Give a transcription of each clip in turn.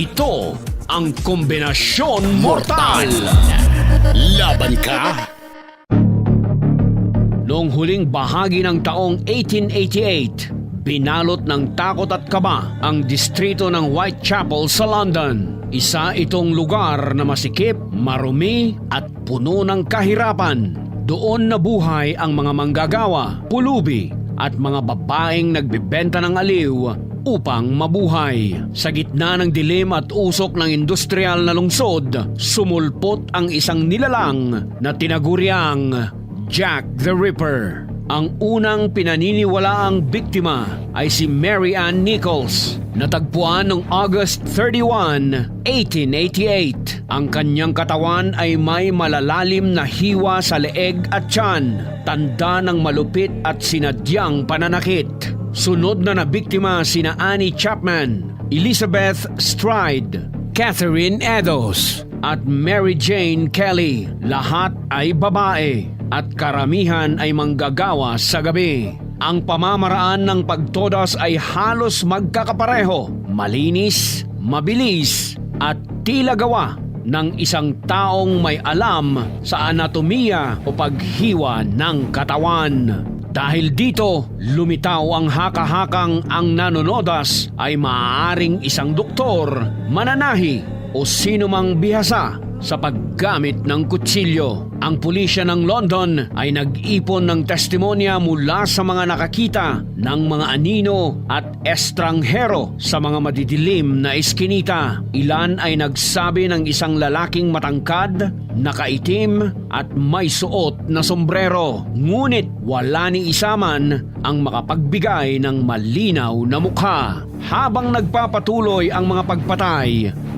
Ito ang kombinasyon mortal. Laban ka? Noong huling bahagi ng taong 1888, binalot ng takot at kaba ang distrito ng Whitechapel sa London. Isa itong lugar na masikip, marumi at puno ng kahirapan. Doon nabuhay ang mga manggagawa, pulubi at mga babaeng nagbebenta ng aliw upang mabuhay. Sa gitna ng dilim at usok ng industrial na lungsod, sumulpot ang isang nilalang na tinaguriang Jack the Ripper. Ang unang pinaniniwalaang biktima ay si Mary Ann Nichols. Natagpuan noong August 31, 1888. Ang kanyang katawan ay may malalalim na hiwa sa leeg at tiyan, tanda ng malupit at sinadyang pananakit. Sunod na nabiktima sina Annie Chapman, Elizabeth Stride, Catherine Edos at Mary Jane Kelly. Lahat ay babae at karamihan ay manggagawa sa gabi. Ang pamamaraan ng pagtodas ay halos magkakapareho, malinis, mabilis at tila gawa ng isang taong may alam sa anatomiya o paghiwa ng katawan. Dahil dito, lumitaw ang haka-hakang ang nanonodas ay maaaring isang doktor, mananahi o sino mang bihasa sa paggamit ng kutsilyo. Ang pulisya ng London ay nag-ipon ng testimonya mula sa mga nakakita ng mga anino at estranghero sa mga madidilim na eskinita. Ilan ay nagsabi ng isang lalaking matangkad, nakaitim at may suot na sombrero. Ngunit wala ni isaman ang makapagbigay ng malinaw na mukha. Habang nagpapatuloy ang mga pagpatay,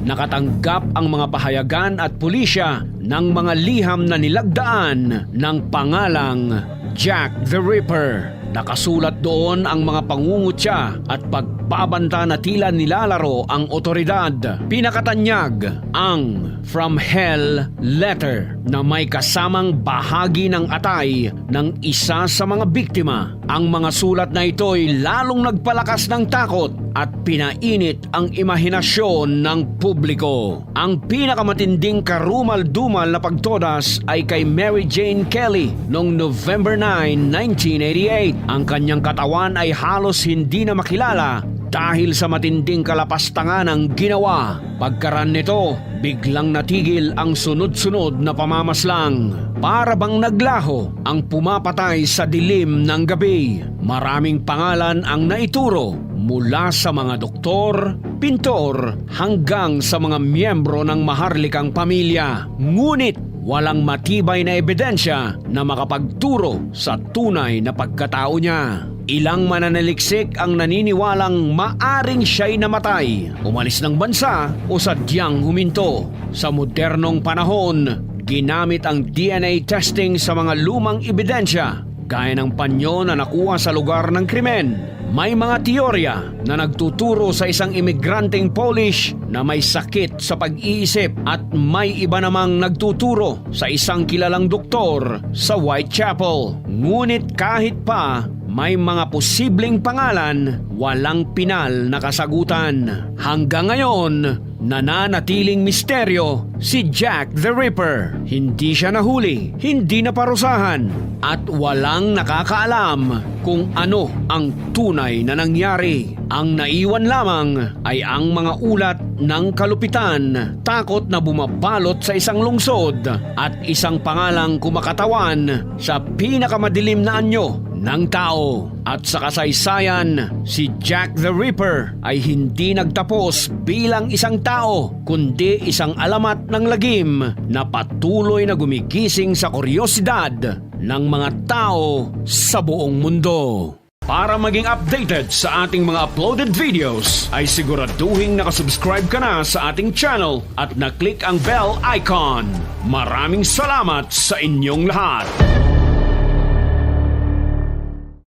nakatanggap ang mga pahayagan at pulisya ng mga liham na nilagdaan ng pangalang Jack the Ripper. Nakasulat doon ang mga pangungutya at pagbabanta na tila nilalaro ang otoridad. Pinakatanyag ang From Hell Letter na may kasamang bahagi ng atay ng isa sa mga biktima. Ang mga sulat na ito'y lalong nagpalakas ng takot at pinainit ang imahinasyon ng publiko. Ang pinakamatinding karumal-dumal na pagtodas ay kay Mary Jane Kelly noong November 9, 1988. Ang kanyang katawan ay halos hindi na makilala dahil sa matinding kalapastangan ng ginawa. Pagkaran nito, biglang natigil ang sunod-sunod na pamamaslang. Para bang naglaho ang pumapatay sa dilim ng gabi. Maraming pangalan ang naituro mula sa mga doktor, pintor, hanggang sa mga miyembro ng maharlikang pamilya. Ngunit walang matibay na ebidensya na makapagturo sa tunay na pagkatao niya. Ilang mananaliksik ang naniniwalang maaring siya'y namatay, umalis ng bansa o sadyang huminto. Sa modernong panahon, ginamit ang DNA testing sa mga lumang ebidensya gaya ng panyo na nakuha sa lugar ng krimen. May mga teorya na nagtuturo sa isang imigranteng Polish na may sakit sa pag-iisip at may iba namang nagtuturo sa isang kilalang doktor sa Whitechapel. Ngunit kahit pa may mga posibleng pangalan, walang pinal na kasagutan. Hanggang ngayon, nananatiling misteryo si Jack the Ripper. Hindi siya nahuli, hindi naparusahan, at walang nakakaalam kung ano ang tunay na nangyari. Ang naiwan lamang ay ang mga ulat ng kalupitan, takot na bumabalot sa isang lungsod at isang pangalang kumakatawan sa pinakamadilim na anyo ng tao. At sa kasaysayan, si Jack the Ripper ay hindi nagtapos bilang isang tao, kundi isang alamat ng lagim na patuloy na gumigising sa kuryosidad ng mga tao sa buong mundo. Para maging updated sa ating mga uploaded videos, ay siguraduhin nakasubscribe ka na sa ating channel at na-click ang bell icon. Maraming salamat sa inyong lahat!